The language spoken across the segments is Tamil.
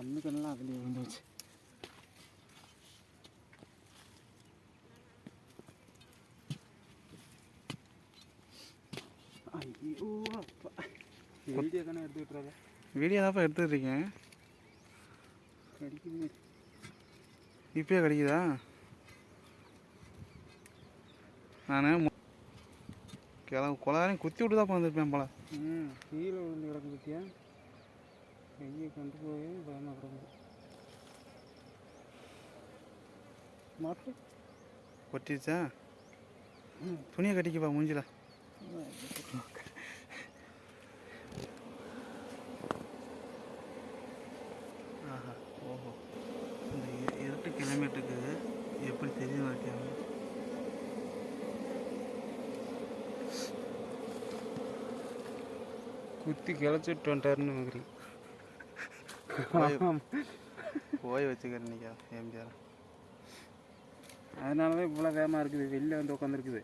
கண்ணுக்கெல்லாம் அதுலேயே விழுந்துச்சு ஐயோ அப்பா. வீடியோ தானே எடுத்து விட்டுறாத வீடியோ தான்ப்பா எடுத்துட்டு இருக்கேன். கடிக்குது இப்பயே கிடைக்குதா? நான் கிளம்பு கொலாரையும் குத்தி விட்டு தான் வந்துருப்பேன் போல. ம் கீழே விழுந்து கிடக்கு பத்தியா? கையை கொண்டு போய் பயமாக கிடக்குது மாற்று கொட்டிடுச்சா ம். துணியை கட்டிக்கப்பா மூஞ்சில? ஆஹா ஓஹோ. இந்த இருட்டு கிலோமீட்டருக்கு எப்படி தெரியுது வைக்காம குத்தி கிளச்சிட்டு வந்துட்டாருன்னு நினைக்கிறேன். போய் வச்சுக்கிறேன் இன்னைக்கு எம்ஜிஆர் அதனால தான் இவ்வளோ வேகமாக இருக்குது. வெளில வந்து உட்காந்துருக்குது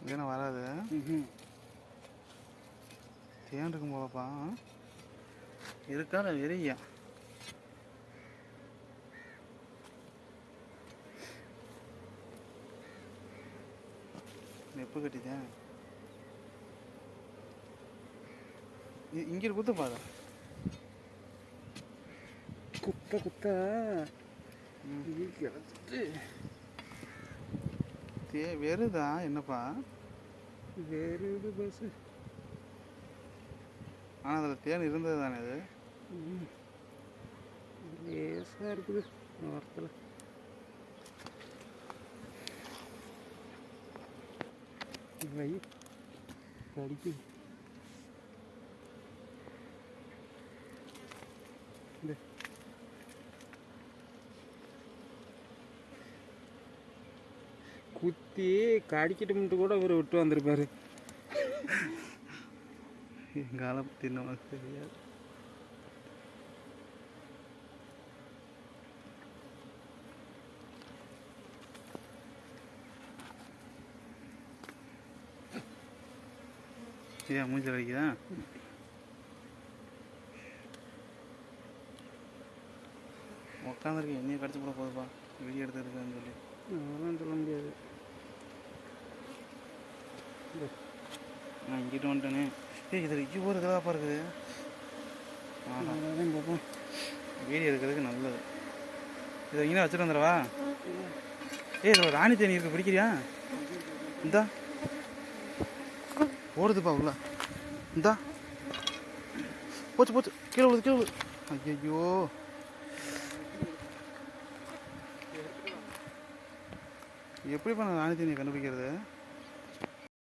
இல்லைன்னா வராது. தேன் இருக்கும் போலப்பா. இருக்கா வெறியா எப்போ கட்டிட்டேன் இங்கே குத்து பாரு குத்த இது கிளச்சிட்டு தே வெறுதா என்னப்பா வேறு இது பஸ்ஸு ஆனால் அதில் தேன் இருந்தது தானே அது லேசாக இருக்குது ஓரத்தில் வை கடிக்குது இந்த குத்தி கடிக்கிட்டு கூட இவர் விட்டு வந்திருப்பாரு. எங்கால தின்னு தெரியாது. ஏன் மூஞ்சி அடிக்குதா உட்காந்துருக்கு என்னைய கடிச்சு போட போதுப்பா. வீடியோ எடுத்துருக்கேன்னு சொல்லி. அதெல்லாம் சொல்ல முடியாது. நான் இங்கிட்டு வந்துட்டேனே. ஏ இதில் இவ்வளோ ஒரு இதாக இருக்குது பார்ப்போம் வீடியோ எடுக்கிறதுக்கு நல்லது. இதை இங்கே வச்சுட்டு வந்துடவா? ஏய் இதில் ராணி தேனி இருக்கு. பிடிக்கிறியா? இந்தா. ஓடுதுப்பா உள்ள. இந்தா. போச்சு போச்சு. கீழே விழுது கீழே விழுது. ஐயோ எப்படிப்பா நான் ராணி தேனியை கண்டுபிடிக்கிறது?